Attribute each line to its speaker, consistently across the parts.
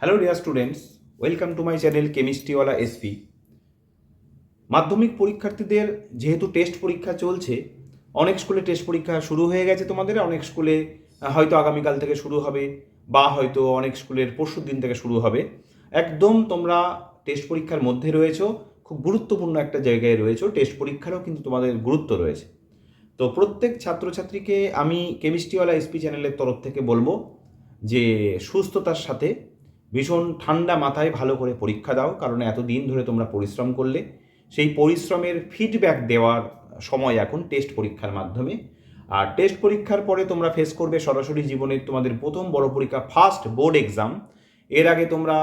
Speaker 1: Hello dear students welcome to my channel কেমিস্ট্রিওয়ালা SP মাধ্যমিক পরীক্ষার্থীদের যেহেতু টেস্ট পরীক্ষা চলছে, অনেক স্কুলে টেস্ট পরীক্ষা শুরু হয়ে গেছে তোমাদের, অনেক স্কুলে হয়তো আগামীকাল থেকে শুরু হবে, বা হয়তো অনেক স্কুলের পরশু দিন থেকে শুরু হবে। একদম তোমরা টেস্ট পরীক্ষার মধ্যে রয়েছো, খুব গুরুত্বপূর্ণ একটা জায়গায় রয়েছো টেস্ট পরীক্ষারও কিন্তু তোমাদের গুরুত্ব রয়েছে। তো প্রত্যেক ছাত্রছাত্রীকে আমি কেমিস্ট্রিওয়ালা এসপি চ্যানেলের তরফ থেকে বলব যে সুস্থতার সাথে ভীষণ ঠান্ডা মাথায় ভালো করে পরীক্ষা দাও, কারণ এতদিন ধরে তোমরা পরিশ্রম করলে। সেই পরিশ্রমের ফিডব্যাক দেওয়ার সময় এখন টেস্ট পরীক্ষার মাধ্যমে। আর টেস্ট পরীক্ষার পরে তোমরা ফেস করবে সরাসরি জীবনের তোমাদের প্রথম বড় পরীক্ষা ফার্স্ট বোর্ড এক্সাম এর আগে তোমরা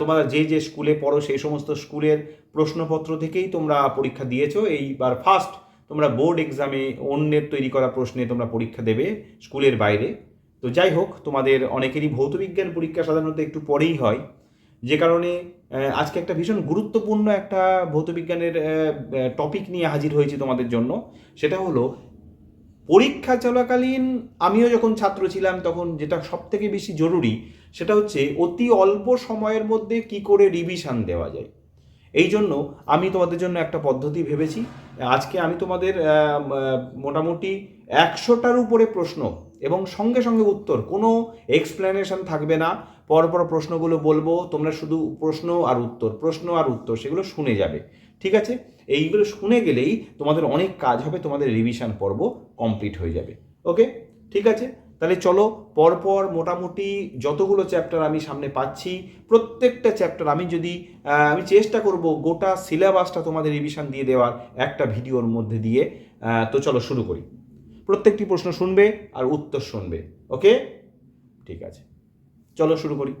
Speaker 1: তোমরা যে যে স্কুলে পড়ো, সেই সমস্ত স্কুলের প্রশ্নপত্র থেকেই তোমরা পরীক্ষা দিয়েছ। এইবার ফার্স্ট তোমরা বোর্ড এক্সামে অন্যের তৈরি করা প্রশ্নে তোমরা পরীক্ষা দেবে স্কুলের বাইরে। তো যাই হোক, তোমাদের অনেকেরই ভৌতবিজ্ঞান পরীক্ষা সাধারণত একটু পরেই হয়। যে কারণে আজকে একটা ভীষণ গুরুত্বপূর্ণ একটা ভৌতবিজ্ঞানের টপিক নিয়ে হাজির হয়েছি তোমাদের জন্য। সেটা হলো, পরীক্ষা চলাকালীন আমিও যখন ছাত্র ছিলাম, তখন যেটা সব থেকে বেশি জরুরি, সেটা হচ্ছে অতি অল্প সময়ের মধ্যে কি করে রিভিশন দেওয়া যায়। এই জন্য আমি তোমাদের জন্য একটা পদ্ধতি ভেবেছি। আজকে আমি তোমাদের মোটামুটি একশোটার উপরে প্রশ্ন এবং সঙ্গে সঙ্গে উত্তর, কোনো এক্সপ্লেনেশন থাকবে না। পরপর প্রশ্নগুলো বলব, তোমরা শুধু প্রশ্ন আর উত্তর, প্রশ্ন আর উত্তর, সেগুলো শুনে যাবে। ঠিক আছে? এইগুলো শুনে গেলেই তোমাদের অনেক কাজ হবে, তোমাদের রিভিশন পর্ব কমপ্লিট হয়ে যাবে। ওকে ঠিক আছে? তাহলে চলো পরপর মোটামুটি যতগুলো চ্যাপ্টার আমি সামনে পাচ্ছি, প্রত্যেকটা চ্যাপ্টার আমি যদি আমি চেষ্টা করব গোটা সিলেবাসটা তোমাদের রিভিশন দিয়ে দেওয়ার, একটা ভিডিওর মধ্যে দিয়ে। তো চলো শুরু করি। প্রত্যেকটি প্রশ্ন শুনবে আর উত্তর শুনবে। ওকে? ঠিক আছে। চলো শুরু করি।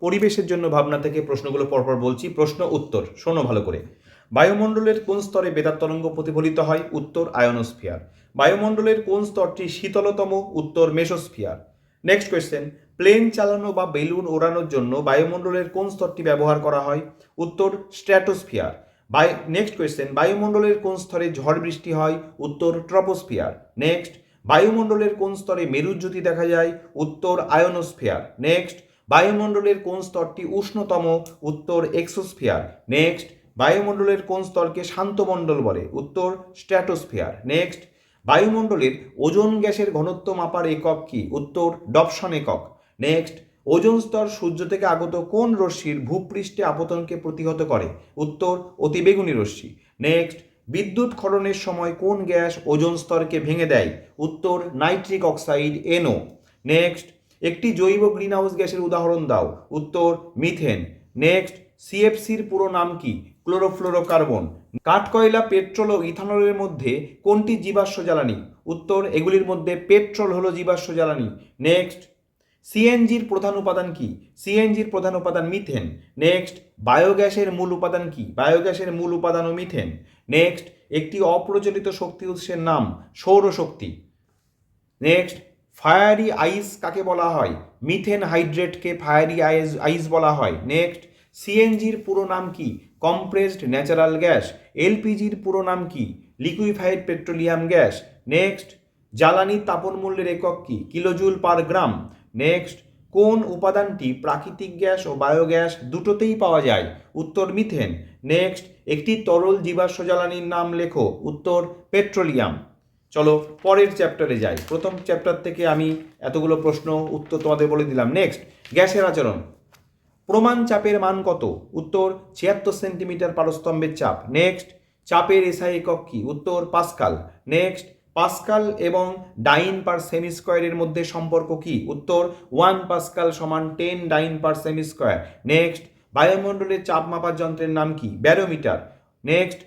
Speaker 1: পরিবেশের জন্য ভাবনা থেকে প্রশ্নগুলো পরপর বলছি। প্রশ্ন, উত্তর। শোনো ভালো করে। বায়ুমণ্ডলের কোন স্তরে বেতার তরঙ্গ প্রতিফলিত হয়? উত্তর, আয়নোস্ফিয়ার। বায়ুমণ্ডলের কোন স্তরটি শীতলতম? উত্তর, মেসোস্ফিয়ার। নেক্সট কোয়েশ্চেন প্লেন চালানো বা বেলুন ওড়ানোর জন্য বায়ুমণ্ডলের কোন স্তরটি ব্যবহার করা হয়? উত্তর, স্ট্র্যাটোস্ফিয়ার। বাই নেক্সট কোয়েশ্চেন বায়ুমণ্ডলের কোন স্তরে ঝড় বৃষ্টি হয়? উত্তর ট্রপোস্ফিয়ার নেক্সট বায়ুমণ্ডলের কোন স্তরে মেরুজ্যোতি দেখা যায়? উত্তর আয়নোস্ফিয়ার নেক্সট বায়ুমণ্ডলের কোন স্তরটি উষ্ণতম? উত্তর এক্সোস্ফিয়ার নেক্সট বায়ুমণ্ডলের কোন স্তরকে শান্তমণ্ডল বলে? উত্তর স্ট্র্যাটোস্ফিয়ার নেক্সট বায়ুমণ্ডলের ওজোন গ্যাসের ঘনত্ব মাপার একক কি? উত্তর, ডপসন একক. নেক্সট ওজোন স্তর সূর্য থেকে আগত কোন রশ্মির ভূপৃষ্ঠে আপতনকে প্রতিহত করে? উত্তর অতিবেগুনি রশ্মি। নেক্সট বিদ্যুৎ খননের সময় কোন গ্যাস ওজোন স্তরকে ভেঙে দেয়? উত্তর, নাইট্রিক অক্সাইড এনও নেক্সট একটি জৈব গ্রিনহাউস গ্যাসের উদাহরণ দাও। উত্তর, মিথেন। নেক্সট সিএফসির পুরো নাম কি? ক্লোরোফ্লোরোকার্বন। কাঠকয়লা, পেট্রোল ও ইথানলের মধ্যে কোনটি জীবাশ্ম জ্বালানি? উত্তর, এগুলির মধ্যে পেট্রোল হলো জীবাশ্ম জ্বালানি। নেক্সট সিএনজির প্রধান উপাদান কি? সিএনজির প্রধান উপাদান মিথেন। নেক্সট বায়োগ্যাসের মূল উপাদান কি? বায়োগ্যাসের মূল উপাদানও মিথেন। নেক্সট একটি অপ্রচলিত শক্তি উৎসের নাম সৌরশক্তি। নেক্সট ফায়ারি আইস কাকে বলা হয়? মিথেন হাইড্রেটকে ফায়ারি আইস আইস বলা হয়। নেক্সট সিএনজির পুরো নাম কি? কম্প্রেসড ন্যাচারাল গ্যাস এলপিজির পুরো নাম কি? লিকুইফাইড পেট্রোলিয়াম গ্যাস নেক্সট জ্বালানি তাপন মূল্যের একক কি? কিলোজুল পার গ্রাম নেক্সট কোন উপাদানটি প্রাকৃতিক গ্যাস ও বায়োগ্যাস দুটোতেই পাওয়া যায়? উত্তর মিথেন। নেক্সট একটি তরল জীবাশ্ম জ্বালানির নাম লেখো। উত্তর, পেট্রোলিয়াম। চলো পরের চ্যাপ্টারে যাই। প্রথম চ্যাপ্টার থেকে আমি এতগুলো প্রশ্ন উত্তর তোমাদের বলে দিলাম। নেক্সট গ্যাসের আচরণ। প্রমাণ চাপের মান কত? উত্তর, ছিয়াত্তর সেন্টিমিটার পারস্তম্ভের চাপ। নেক্সট চাপের এসআই একক কি? উত্তর, পাস্কাল। নেক্সট পাস্কাল এবং ডাইন পার সেমি স্কোয়ারের মধ্যে সম্পর্ক কি? উত্তর, ওয়ান পাস্কাল সমান টেন ডাইন পার সেমি স্কোয়ার নেক্সট, বায়ুমণ্ডলের চাপ মাপার যন্ত্রের নাম কি? ব্যারোমিটার। নেক্সট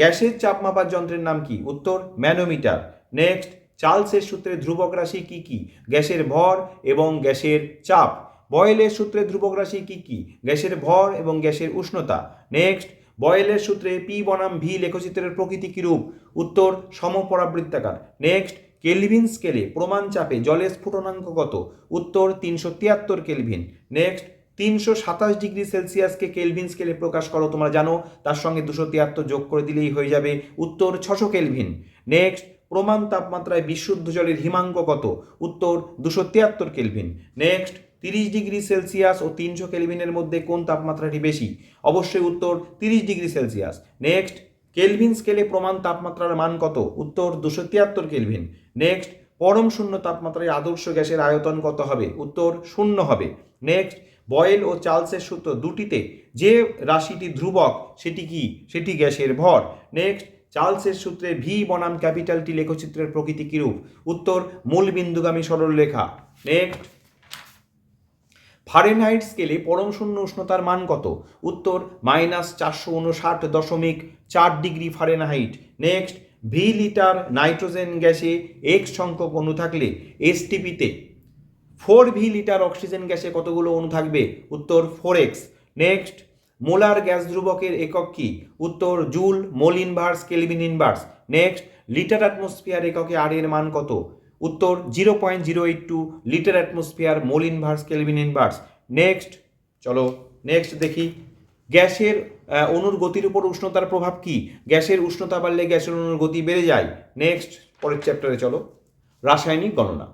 Speaker 1: গ্যাসের চাপ মাপার যন্ত্রের নাম কি? উত্তর, ম্যানোমিটার। নেক্সট, চার্লসের সূত্রে ধ্রুবক রাশি কি কি? গ্যাসের ভর এবং গ্যাসের চাপ। বয়েলের সূত্রে ধ্রুবক রাশি কি কি? গ্যাসের ভর এবং গ্যাসের উষ্ণতা। নেক্সট বয়েলের সূত্রে পি বনাম ভি লেখচিত্রের প্রকৃতি কিরূপ? উত্তর, সমপরাবৃত্তাকার। নেক্সট, কেলভিন স্কেলে প্রমাণ চাপে জলের স্ফুটনাঙ্ক কত? উত্তর, তিনশো তিয়াত্তর কেলভিন। নেক্সট, তিনশো সাতাশ ডিগ্রি সেলসিয়াসকে কেলভিন স্কেলে প্রকাশ করো, তোমরা জানো, তার সঙ্গে দুশো তিয়াত্তর যোগ করে দিলেই হয়ে যাবে। উত্তর, ছশো কেলভিন। নেক্সট, প্রমাণ তাপমাত্রায় বিশুদ্ধ জলের হিমাঙ্ক কত? উত্তর, দুশো তিয়াত্তর কেলভিন। নেক্সট তিরিশ ডিগ্রি সেলসিয়াস ও তিনশো কেলভিনের মধ্যে কোন তাপমাত্রাটি বেশি? অবশ্যই উত্তর তিরিশ ডিগ্রি সেলসিয়াস। নেক্সট, কেলভিন স্কেলে প্রমাণ তাপমাত্রার মান কত? উত্তর দুশো তিয়াত্তর কেলভিন। নেক্সট, পরম শূন্য তাপমাত্রায় আদর্শ গ্যাসের আয়তন কত হবে? উত্তর শূন্য হবে। নেক্সট, বয়েল ও চার্লসের সূত্র দুটিতে যে রাশিটি ধ্রুবক, সেটি কি? সেটি গ্যাসের ভর। নেক্সট, চার্লসের সূত্রে ভি বনাম ক্যাপিটালটি লেখচিত্রের প্রকৃতি কিরূপ? উত্তর মূল বিন্দুগামী সরলরেখা। নেক্সট ফারেনহাইট স্কেলে পরম শূন্য উষ্ণতার মান কত? উত্তর মাইনাস চারশো উনষাট দশমিক চার degree Fahrenheit next V litre nitrogen গ্যাসে এক্স সংখ্যক অণু থাকলে এসটিপিতে ফোর ভি লিটার অক্সিজেন গ্যাসে কতগুলো অণু থাকবে? উত্তর four X next molar gas ধ্রুবকের একক কি? উত্তর joule mole inverse kelvin inverse next litre atmosphere এককে আর এর মান কত? উত্তর zero point zero eight two litre atmosphere mole inverse kelvin inverse next চলো নেক্সট দেখি। গ্যাসের অনুর গতির উপর উষ্ণতার প্রভাব কি? গ্যাসের উষ্ণতা বাড়লে গ্যাসের অণুর গতি বেড়ে যায়। নেক্সট পরের চ্যাপ্টারে চলো। রাসায়নিক গণনা।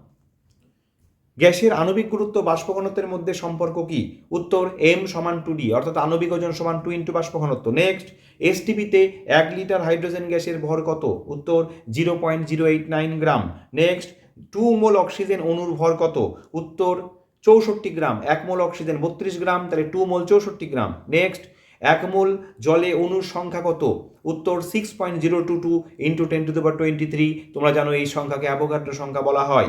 Speaker 1: গ্যাসের আণবিক গুরুত্ব বাষ্প ঘনত্বের মধ্যে সম্পর্ক কি? উত্তর এম সমান টু ডি অর্থাৎ আণবিক ওজন সমান টু ইন্টু বাষ্প ঘনত্ব নেক্সট এসটিপিতে এক লিটার হাইড্রোজেন গ্যাসের ভর কত? উত্তর zero point zero eight nine gram. Next two mole oxygen অণুর ভর কত? উত্তর, চৌষট্টি গ্রাম। এক মোল অক্সিজেন বত্রিশ গ্রাম, তাহলে টু মোল চৌষট্টি গ্রাম। নেক্সট এক মোল জলে অণুর সংখ্যা কত? উত্তর six point zero two two into ten to the twenty three তোমরা জানো এই সংখ্যাকে অ্যাভোগাড্রো সংখ্যা বলা হয়।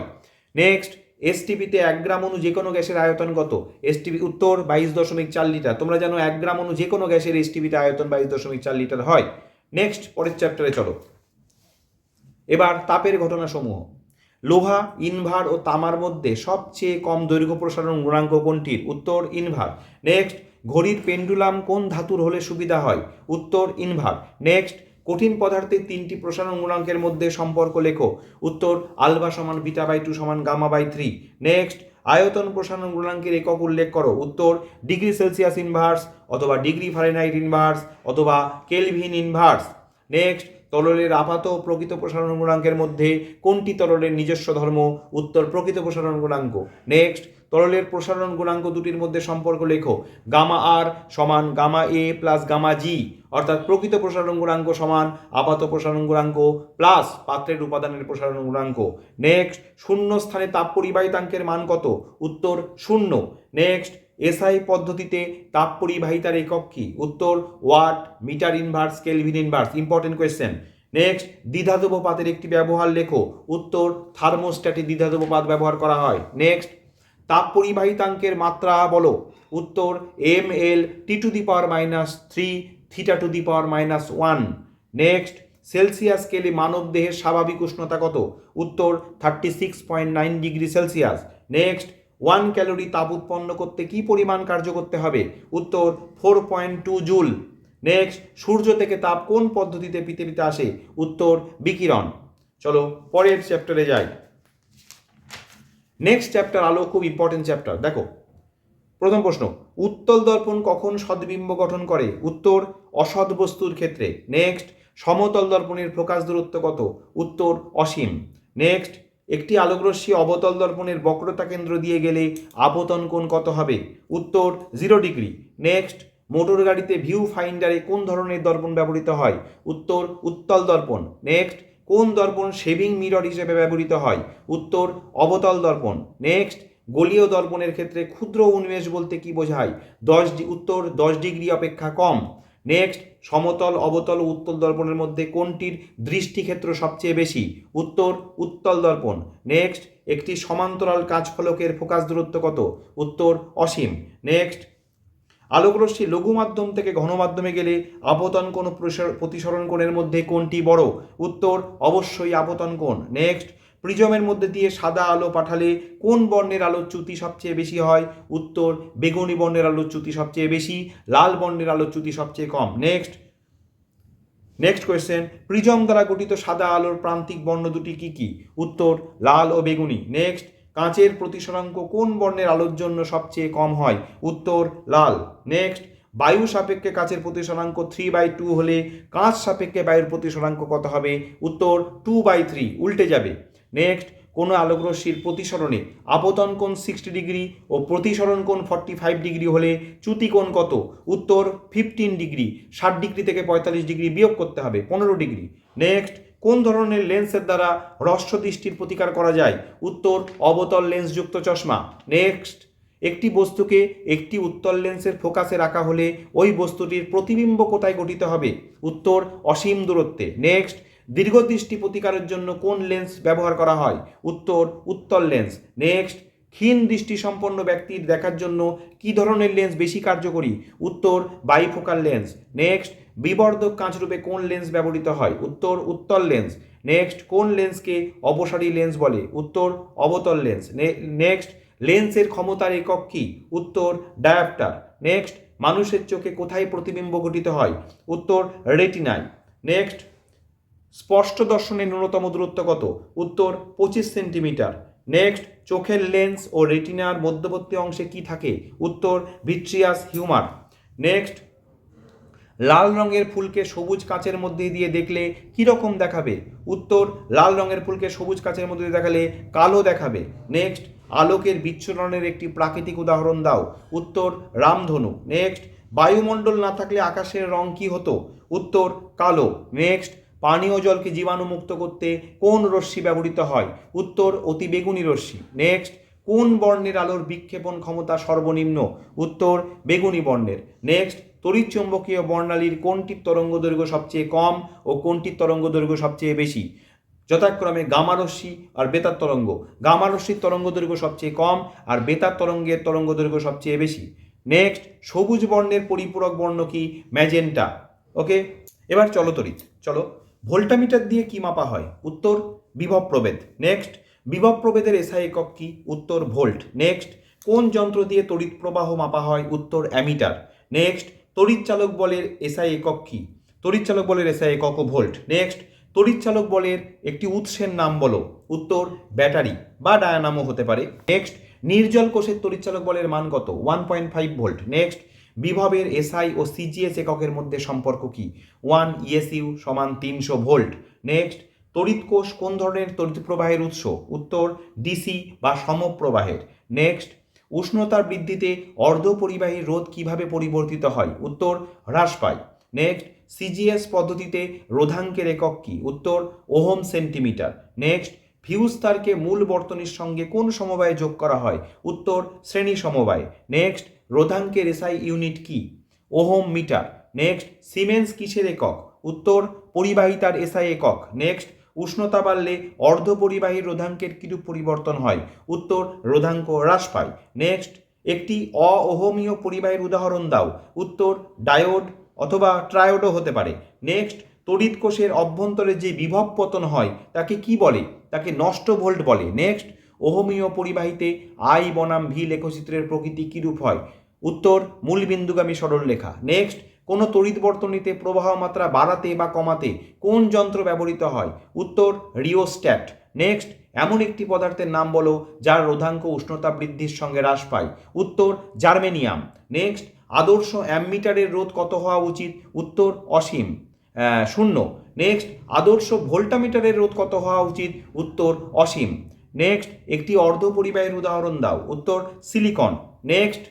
Speaker 1: নেক্সট এসটিপিতে এক গ্রাম অণু যে কোনো গ্যাসের আয়তন কত? এসটিপি উত্তর বাইশ দশমিক চার লিটার। তোমরা জানো এক গ্রাম অণু যে কোনো গ্যাসের এসটিপিতে আয়তন বাইশ দশমিক চার লিটার হয়। নেক্সট পরের চ্যাপ্টারে চলো। এবার তাপের ঘটনাসমূহ। লোহা, ইনভার ও তামার মধ্যে সবচেয়ে কম দৈর্ঘ্য প্রসারণ গুণাঙ্ক কোনটির? উত্তর, ইনভার। নেক্সট ঘড়ির পেন্ডুলাম কোন ধাতুর হলে সুবিধা হয়? উত্তর, ইনভার। নেক্সট কঠিন পদার্থের তিনটি প্রসারণ গুণাঙ্কের মধ্যে সম্পর্ক লেখো। উত্তর আলবা সমান বিটা বাই টু সমান গামা বাই থ্রি। নেক্সট, আয়তন প্রসারণ গুণাঙ্কের একক উল্লেখ করো। উত্তর, ডিগ্রি সেলসিয়াস ইনভার্স অথবা ডিগ্রি ফারেনহাইট ইনভার্স অথবা কেলভিন ইনভার্স। নেক্সট, তরলের আপাত প্রকৃত প্রসারণ গুণাঙ্কের মধ্যে কোনটি তরলের নিজস্ব ধর্ম? উত্তর, প্রকৃত প্রসারণ গুণাঙ্ক। নেক্সট তরলের প্রসারণ গুণাঙ্ক দুটির মধ্যে সম্পর্ক লেখো। গামা আর সমান gamma A plus gamma G. অর্থাৎ প্রকৃত প্রসারণ গুণাঙ্ক সমান আপাত প্রসারণ গুণাঙ্ক প্লাস পাত্রের উপাদানের প্রসারণ গুণাঙ্ক। নেক্সট, শূন্য স্থানে তাপ পরিবাহিতাঙ্কের মান কত? উত্তর, শূন্য। নেক্সট, এসআই পদ্ধতিতে তাপ পরিবাহিতার একক কি? উত্তর, watt metre inverse, kelvin inverse. Important question. Next দ্বিধাতব পাতের একটি ব্যবহার লেখো। উত্তর, থার্মোস্ট্যাটে দ্বিধাতব পাত ব্যবহার করা হয়। নেক্সট তাপ পরিবাহিতাঙ্কের মাত্রা বলো। উত্তর M L T to the power minus three theta to the power minus one next Celsius স্কেলে মানব দেহের স্বাভাবিক উষ্ণতা কত? উত্তর thirty six point nine degree Celsius next one calorie তাপ উৎপন্ন করতে কি পরিমাণ কার্য করতে হবে? উত্তর four point two joule next সূর্য থেকে তাপ কোন পদ্ধতিতে পৃথিবীতে আসে? উত্তর, বিকিরণ। চলো পরের চ্যাপ্টারে যাই। নেক্সট চ্যাপ্টার আলো খুব ইম্পর্টেন্ট চ্যাপ্টার দেখো, প্রথম প্রশ্ন, উত্তল দর্পণ কখন সদ্বিম্ব গঠন করে? উত্তর, অসৎ বস্তুর ক্ষেত্রে। নেক্সট সমতল দর্পণের প্রকাশ দূরত্ব কত? উত্তর, অসীম। নেক্সট একটি আলোকরশ্মি অবতল দর্পণের বক্রতা কেন্দ্র দিয়ে গেলে আপতন কোণ কত হবে? উত্তর জিরো ডিগ্রি নেক্সট মোটর গাড়িতে ভিউ ফাইন্ডারে কোন ধরনের দর্পণ ব্যবহৃত হয়? উত্তর, উত্তল দর্পণ। নেক্সট কোন দর্পণ শেভিং মিরর হিসেবে ব্যবহৃত হয়? উত্তর, অবতল দর্পণ। নেক্সট, গলীয় দর্পণের ক্ষেত্রে ক্ষুদ্র উন্মেষ বলতে কি বোঝায়? দশ উত্তর, দশ ডিগ্রি অপেক্ষা কম। নেক্সট, সমতল, অবতল উত্তল দর্পণের মধ্যে কোনটির দৃষ্টিক্ষেত্র সবচেয়ে বেশি? উত্তর, উত্তল দর্পণ। নেক্সট, একটি সমান্তরাল কাঁচফলকের ফোকাস দূরত্ব কত? উত্তর, অসীম। নেক্সট আলোকরশ্মি লঘু মাধ্যম থেকে ঘন মাধ্যমে গেলে আপতন ও প্রতিসরণ কোণের মধ্যে কোনটি বড়। উত্তর, অবশ্যই আপতন কোণ। নেক্সট প্রিজমের মধ্যে দিয়ে সাদা আলো পাঠালে কোন বর্ণের আলোর চ্যুতি সবচেয়ে বেশি হয়? উত্তর, বেগুনি বর্ণের আলোর চ্যুতি সবচেয়ে বেশি, লাল বর্ণের আলোর চ্যুতি সবচেয়ে কম। নেক্সট নেক্সট কোয়েশ্চেন প্রিজম দ্বারা গঠিত সাদা আলোর প্রান্তিক বর্ণ দুটি কি কি? উত্তর, লাল ও বেগুনি। নেক্সট কাঁচের প্রতিসরাঙ্ক কোন বর্ণের আলোর জন্য সবচেয়ে কম হয়? উত্তর, লাল। নেক্সট বায়ু সাপেক্ষে কাঁচের প্রতিসরাঙ্ক থ্রি বাই টু হলে কাঁচ সাপেক্ষে বায়ুর প্রতিসরাঙ্ক কত হবে? উত্তর টু বাই থ্রি উল্টে যাবে। নেক্সট কোনো আলোকরশ্মির প্রতিসরণে আপতন কোণ সিক্সটি ডিগ্রি ও প্রতিসরণ কোণ ফর্টি ফাইভ ডিগ্রি হলে চ্যুতি কোণ কত? উত্তর ফিফটিন ডিগ্রি ষাট ডিগ্রি থেকে পঁয়তাল্লিশ ডিগ্রি বিয়োগ করতে হবে, পনেরো ডিগ্রি নেক্সট কোন ধরনের লেন্সের দ্বারা হ্রস্ব দৃষ্টির প্রতিকার করা যায়? উত্তর, অবতল লেন্সযুক্ত চশমা। নেক্সট একটি বস্তুকে একটি উত্তল লেন্সের ফোকাসে রাখা হলে ওই বস্তুটির প্রতিবিম্ব কোথায় গঠিত হবে? উত্তর, অসীম দূরত্বে। নেক্সট দীর্ঘ দৃষ্টি প্রতিকারের জন্য কোন লেন্স ব্যবহার করা হয়? উত্তর, উত্তল লেন্স। নেক্সট ক্ষীণ দৃষ্টি সম্পন্ন ব্যক্তির দেখার জন্য কি ধরনের লেন্স বেশি কার্যকরী? উত্তর বাইফোকাল লেন্স নেক্সট বিবর্ধক কাঁচরূপে কোন লেন্স ব্যবহৃত হয়? উত্তর, উত্তল লেন্স নেক্সট কোন লেন্সকে অপসারী লেন্স বলে? উত্তর, অবতল লেন্স নেক্সট লেন্সের ক্ষমতার একক কি? উত্তর ডায়াপ্টার নেক্সট মানুষের চোখে কোথায় প্রতিবিম্ব গঠিত হয়? উত্তর রেটিনায় নেক্সট স্পষ্ট দর্শনের ন্যূনতম দূরত্ব কত? উত্তর, পঁচিশ সেন্টিমিটার নেক্সট চোখের লেন্স ও রেটিনার মধ্যবর্তী অংশে কি থাকে? উত্তর ভিট্রিয়াস হিউমার নেক্সট লাল রঙের ফুলকে সবুজ কাচের মধ্যে দিয়ে দেখলে কি রকম দেখাবে? উত্তর, লাল রঙের ফুলকে সবুজ কাচের মধ্যে দিয়ে দেখালে কালো দেখাবে। নেক্সট আলোকের বিচ্ছুরণের একটি প্রাকৃতিক উদাহরণ দাও। উত্তর, রামধনু। নেক্সট বায়ুমণ্ডল না থাকলে আকাশের রং কি হতো? উত্তর, কালো। নেক্সট পানীয় জলকে জীবাণুমুক্ত করতে কোন রশ্মি ব্যবহৃত হয়? উত্তর, অতি বেগুনি রশ্মি। নেক্সট কোন বর্ণের আলোর বিক্ষেপণ ক্ষমতা সর্বনিম্ন? উত্তর, বেগুনি বর্ণের। নেক্সট তড়িৎচুম্বকীয় বর্ণালীর কোনটির তরঙ্গ দৈর্ঘ্য সবচেয়ে কম ও কোনটির তরঙ্গ দৈর্ঘ্য সবচেয়ে বেশি? যথাক্রমে গামারশ্মি আর বেতার তরঙ্গ। গামারশ্মির তরঙ্গ দৈর্ঘ্য সবচেয়ে কম আর বেতার তরঙ্গের তরঙ্গ দৈর্ঘ্য সবচেয়ে বেশি। নেক্সট সবুজ বর্ণের পরিপূরক বর্ণ কি? ম্যাজেন্টা। ওকে এবার চলো তড়িৎ। চলো। ভোল্টামিটার দিয়ে কি মাপা হয়? উত্তর, বিভব প্রভেদ। নেক্সট, বিভব প্রভেদের এসআই একক কি? উত্তর, ভোল্ট। নেক্সট, কোন যন্ত্র দিয়ে তড়িৎ প্রবাহ মাপা হয়? উত্তর, অ্যামিটার। নেক্সট, তড়িৎ চালক বলের এসআই একক কি? তড়িৎ চালক বলের এসআই একক ও ভোল্ট। নেক্সট, তড়িৎ চালক বলের একটি উৎসের নাম বলো। উত্তর, ব্যাটারি বা ডায়ানামো হতে পারে। নেক্সট, নির্জল কোষের তড়িৎ চালক বলের মান কত? One point five volt. Next বিভবের এসআই ও সিজিএস এককের মধ্যে সম্পর্ক কি? ওয়ান, ইএসইউ সমান তিনশো ভোল্ট। নেক্সট, তড়িৎ কোষ কোন ধরনের তড়িৎ প্রবাহের উৎস? উত্তর, ডিসি বা সমপ্রবাহের। নেক্সট, উষ্ণতার বৃদ্ধিতে অর্ধপরিবাহী রোধ কীভাবে পরিবর্তিত হয়? উত্তর, হ্রাস পায়। নেক্সট, সিজিএস পদ্ধতিতে রোধাঙ্কের একক কি? উত্তর, ওহম সেন্টিমিটার। নেক্সট, ফিউজ তারকে মূল বর্তনীর সঙ্গে কোন সমবায়ে যোগ করা হয়? উত্তর, শ্রেণি সমবায়। নেক্সট রোধাঙ্কের এসআই ইউনিট কি? Ohm metre. নেক্সট, সিমেন্স কিসের একক? উত্তর, পরিবাহিতার এসআই একক। নেক্সট, উষ্ণতা বাড়লে অর্ধপরিবাহী রোধাঙ্কের কিরূপ পরিবর্তন হয়? উত্তর, রোধাঙ্ক হ্রাস পায়। নেক্সট, একটি অওহমীয় পরিবাহীর উদাহরণ দাও। উত্তর, ডায়োড অথবা ট্রায়োডও হতে পারে। নেক্সট, তড়িৎ কোষের অভ্যন্তরে যে বিভব পতন হয়, তাকে কি বলে? তাকে নষ্ট ভোল্ট বলে। নেক্সট, ওহমীয় পরিবাহীতে আই বনাম ভি লেখচিত্রের প্রকৃতি কিরূপ হয়? উত্তর মূলবিন্দুগামী সরলরেখা নেক্সট কোনো তড়িৎ বর্তনীতে প্রবাহ মাত্রা বাড়াতে বা কমাতে কোন যন্ত্র ব্যবহৃত হয়? উত্তর রিওস্ট্যাট নেক্সট এমন একটি পদার্থের নাম বলো যার রোধাঙ্ক উষ্ণতা বৃদ্ধির সঙ্গে হ্রাস পায়। উত্তর, জার্মেনিয়াম। নেক্সট আদর্শ অ্যামমিটারের রোধ কত হওয়া উচিত? উত্তর, অসীম। শূন্য। নেক্সট আদর্শ ভোল্টামিটারের রোধ কত হওয়া উচিত? উত্তর, অসীম। নেক্সট একটি অর্ধপরিবাহীর উদাহরণ দাও। উত্তর, সিলিকন। নেক্সট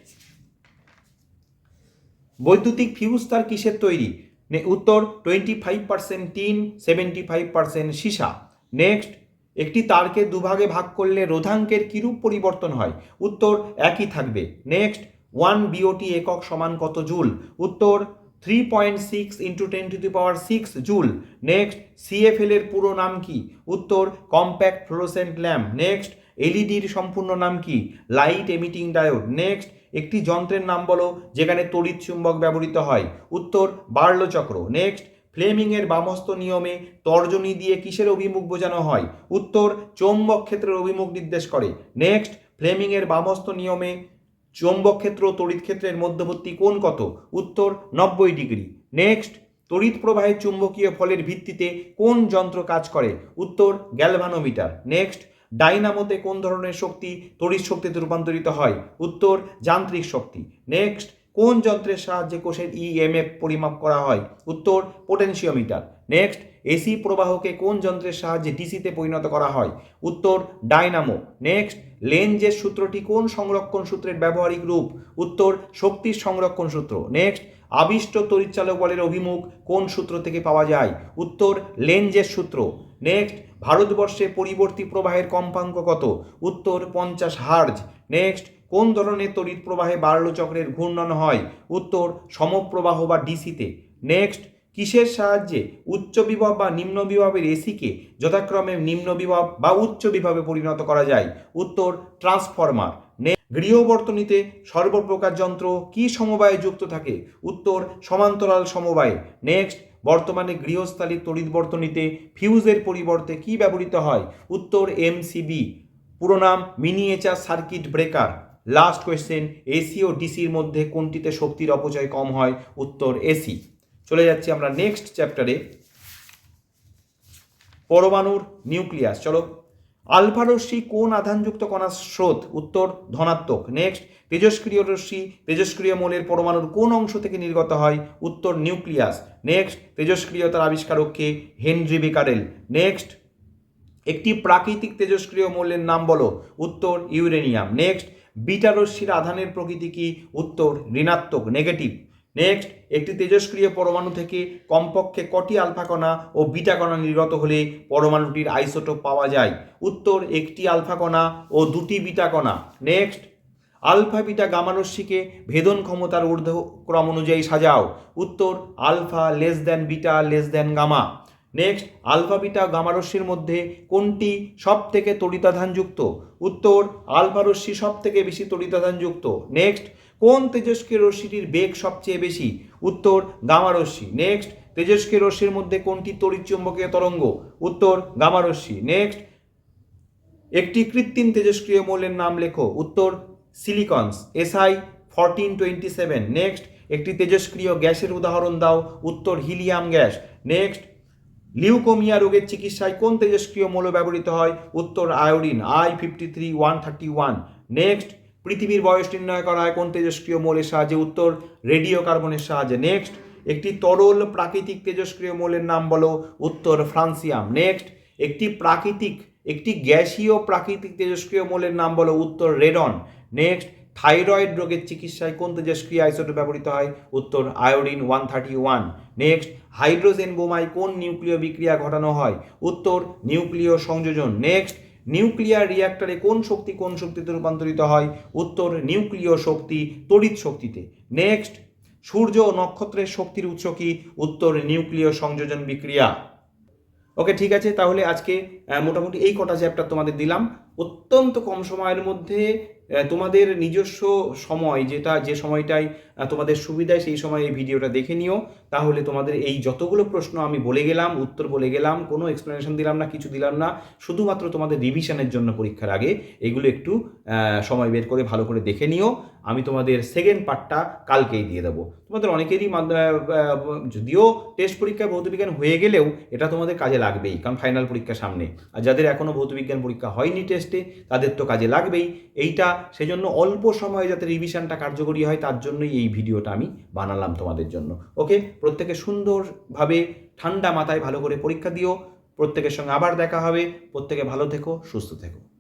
Speaker 1: বৈদ্যুতিক ফিউজ তার কিসের তৈরি? নে- উত্তর twenty five percent tin seventy five percent সীসা। নেক্সট একটি তারকে দুভাগে ভাগ করলে রোধাঙ্কের কিরূপ পরিবর্তন হয়? উত্তর, একই থাকবে। নেক্সট ওয়ান বিওটি একক সমান কত জুল? উত্তর three point six into ten to the power six joule. Next CFL এর পুরো নাম কি? উত্তর কম্প্যাক্ট ফ্লোরোসেন্ট ল্যাম্প নেক্সট এলইডির সম্পূর্ণ নাম কি? লাইট এমিটিং ডায়োড নেক্সট একটি যন্ত্রের নাম বলো, যেখানে তড়িৎ চুম্বক ব্যবহৃত হয়। উত্তর, বার্লো চক্র। নেক্সট, ফ্লেমিংয়ের বামস্ত নিয়মে তর্জনী দিয়ে কিসের অভিমুখ বোঝানো হয়? উত্তর, চৌম্বক ক্ষেত্রের অভিমুখ নির্দেশ করে। নেক্সট, ফ্লেমিংয়ের বামস্ত নিয়মে চৌম্বক ক্ষেত্র তড়িৎ ক্ষেত্রের মধ্যবর্তী কোণ কত? উত্তর, নব্বই ডিগ্রি। নেক্সট, তড়িৎ প্রবাহের চুম্বকীয় ফলের ভিত্তিতে কোন যন্ত্র কাজ করে? উত্তর, গ্যালভানোমিটার। নেক্সট ডাইনামোতে কোন ধরনের শক্তি তড়িৎ শক্তিতে রূপান্তরিত হয়? উত্তর, যান্ত্রিক শক্তি। নেক্সট, কোন যন্ত্রের সাহায্যে কোষের ইএমএফ পরিমাপ করা হয়? উত্তর, পোটেনশিওমিটার। নেক্সট, এসি প্রবাহকে কোন যন্ত্রের সাহায্যে ডিসিতে পরিণত করা হয়? উত্তর, ডাইনামো। নেক্সট লেঞ্জের সূত্রটি কোন সংরক্ষণ সূত্রের ব্যবহারিক রূপ? উত্তর, শক্তির সংরক্ষণ সূত্র। নেক্সট, আবিষ্ট তড়িৎচালক বলের অভিমুখ কোন সূত্র থেকে পাওয়া যায়? উত্তর লেঞ্জের সূত্র। নেক্সট ভারতবর্ষে পরিবর্তী প্রবাহের কম্পাঙ্ক কত? উত্তর, পঞ্চাশ হার্জ। নেক্সট, কোন ধরনের তড়িৎ প্রবাহে বার্লো চক্রের ঘূর্ণন হয়? উত্তর, সমপ্রবাহ বা ডিসিতে। নেক্সট, কিসের সাহায্যে উচ্চ বিভব বা নিম্ন বিভবের এসিকে যথাক্রমে নিম্ন বিভব বা উচ্চ বিভবে পরিণত করা যায়? উত্তর, ট্রান্সফরমার। গৃহবর্তনীতে সর্বপ্রকার যন্ত্র কি সমবায়ে যুক্ত থাকে? উত্তর, সমান্তরাল সমবায়ে। নেক্সট বর্তমানে গৃহস্থালী তড়িৎ বর্তনীতে ফিউজের পরিবর্তে কি ব্যবহৃত হয়? উত্তর এমসিবি। পুরো নাম miniature circuit breaker. Last question, AC ও ডিসির মধ্যে কোনটিতে শক্তির অপচয় কম হয়? উত্তর এসি। চলে যাচ্ছি আমরা নেক্সট চ্যাপ্টারে। পরমাণুর নিউক্লিয়াস। চলো আলফা রশ্মি কোন আধানযুক্ত কণার স্রোত? উত্তর, ধনাত্মক। নেক্সট তেজস্ক্রিয় রশ্মি। তেজস্ক্রিয় মৌলের পরমাণুর কোন অংশ থেকে নির্গত হয়? উত্তর, নিউক্লিয়াস। নেক্সট তেজস্ক্রিয়তার আবিষ্কারক কে? Henry Becquerel. নেক্সট একটি প্রাকৃতিক তেজস্ক্রিয় মৌলের নাম বলো। উত্তর, ইউরেনিয়াম। নেক্সট বিটা রশ্মির আধানের প্রকৃতি কি? উত্তর, ঋণাত্মক নেগেটিভ নেক্সট একটি তেজস্ক্রিয় পরমাণু থেকে কমপক্ষে কটি আলফা কণা ও বিটা কণা নির্গত হলে পরমাণুটির আইসোটোপ পাওয়া যায়। উত্তর, একটি আলফা কণা ও দুটি বিটা কণা। নেক্সট আলফা বিটা গামা রশ্মিকে ভেদন ক্ষমতার ঊর্ধ্বক্রম অনুযায়ী সাজাও। উত্তর alpha less than beta less than gamma next alpha beta গামারশ্মির মধ্যে কোনটি সব থেকে তড়িতাধানযুক্ত উত্তর আলফা রশ্মি সব থেকে বেশি তড়িতাধানযুক্ত নেক্সট কোন তেজস্ক্রিয় রশ্মিটির বেগ সবচেয়ে বেশি? উত্তর, গামা রশ্মি। নেক্সট, তেজস্ক্রিয় রশ্মির মধ্যে কোনটি তড়িৎচুম্বকীয় তরঙ্গ? উত্তর, গামা রশ্মি। নেক্সট, একটি কৃত্রিম তেজস্ক্রিয় মৌলের নাম লেখো। উত্তর, silicons, Si fourteen twenty seven next, একটি তেজস্ক্রিয় গ্যাসের উদাহরণ দাও। উত্তর, হিলিয়াম গ্যাস। নেক্সট, লিউকোমিয়া রোগের চিকিৎসায় কোন তেজস্ক্রিয় মৌল ব্যবহৃত হয়? উত্তর, iodine I fifty three one thirty one next পৃথিবীর বয়স নির্ণয় করা হয় কোন তেজস্ক্রিয় মৌলের সাহায্যে উত্তর, রেডিও কার্বনের সাহায্যে। নেক্সট একটি তরল প্রাকৃতিক তেজস্ক্রিয় মৌলের নাম বলো উত্তর ফ্রান্সিয়াম। নেক্সট একটি প্রাকৃতিক, একটি গ্যাসীয় প্রাকৃতিক তেজস্ক্রিয় মৌলের নাম বলো উত্তর রেডন। নেক্সট থাইরয়েড রোগের চিকিৎসায় কোন তেজস্ক্রিয় আইসোটোপ ব্যবহৃত হয়? উত্তর, iodine one thirty one. Next hydrogen বোমায় কোন নিউক্লিয় বিক্রিয়া ঘটানো হয়? উত্তর, নিউক্লিয় সংযোজন। নেক্সট নিউক্লিয়ার রিয়াক্টরে কোন শক্তি কোন শক্তিতে রূপান্তরিত হয়? উত্তর নিউক্লিয় শক্তি তড়িৎ শক্তিতে। নেক্সট সূর্য ও নক্ষত্রের শক্তির উৎস কি? উত্তর নিউক্লিয় সংযোজন বিক্রিয়া। ওকে ঠিক আছে তাহলে আজকে মোটামুটি এই কটা চ্যাপ্টার তোমাদের দিলাম। অত্যন্ত কম সময়ের মধ্যে তোমাদের নিজস্ব সময় যেটা যে সময়টাই আহ, তোমাদের সুবিধায় সেই সময় এই ভিডিওটা দেখে নিও। তাহলে তোমাদের এই যতগুলো প্রশ্ন আমি বলে গেলাম, উত্তর বলে গেলাম, কোনো এক্সপ্লেনেশন দিলাম না, কিছু দিলাম না, শুধুমাত্র তোমাদের রিভিশনের জন্য পরীক্ষার আগে এগুলো একটু সময় বের করে ভালো করে দেখে নিও। আমি তোমাদের সেকেন্ড পার্টটা কালকেই দিয়ে দেবো। তোমাদের অনেকেরই যদিও টেস্ট পরীক্ষায় ভৌতবিজ্ঞান হয়ে গেলেও এটা তোমাদের কাজে লাগবেই, কারণ ফাইনাল পরীক্ষা সামনে। আর যাদের এখনও ভৌতবিজ্ঞান পরীক্ষা হয়নি টেস্টে তাদের তো কাজে লাগবেই। এইটা সেজন্য অল্প সময়ে যাতে রিভিশনটা কার্যকরী হয়, তার জন্যই এই ভিডিওটা আমি বানালাম তোমাদের জন্য। ওকে? প্রত্যেকে সুন্দরভাবে ঠান্ডা মাথায় ভালো করে পরীক্ষা দিও। প্রত্যেকের সঙ্গে আবার দেখা হবে। প্রত্যেকে ভালো থেকো, সুস্থ থেকো।